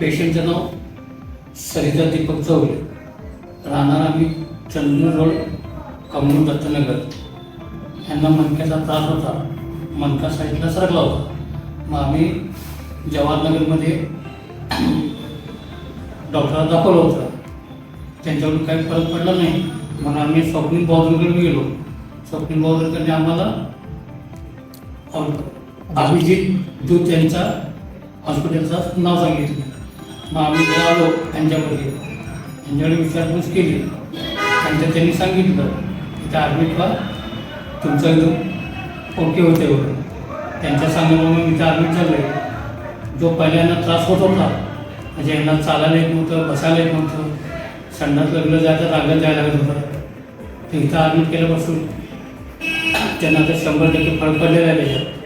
पेशंटचं नाव सरिता दीपक चौरे. राहणार आम्ही चंद्र रोड कमनूर दत्तनगर. यांना मनक्याचा त्रास होता. मनका साईडला सरकला होता. मग आम्ही जवाहरनगरमध्ये डॉक्टरला दाखवलं होतं. त्यांच्याकडून काही फरक पडला नाही. म्हणून आम्ही स्वप्नील बावधरकडे गेलो. स्वप्नील बावधरकडे आम्हाला अभिजित दूध यांचा हॉस्पिटलचं नाव सांगितलं. मग आम्ही मिळालो आलो त्यांच्याकडे त्यांच्याकडे विचारपूस केली. त्यांच्या त्यांनी सांगितलं की त्या ॲडमिट व्हा तुमचं एकदम ओके होते वगैरे. त्यांच्या सांगण्यामुळे मी त्या आर्मीत झालो आहे जो पहिल्यांदा त्रास होत होता म्हणजे यांना चालायला येत नव्हतं बसायला येत नव्हतं संडास लग्न जायचं रांगत जायला लागत होतं ते इथं आर्मीत केल्यापासून त्यांना तर शंभर टक्के फरक पडलेला आहे. त्याच्यात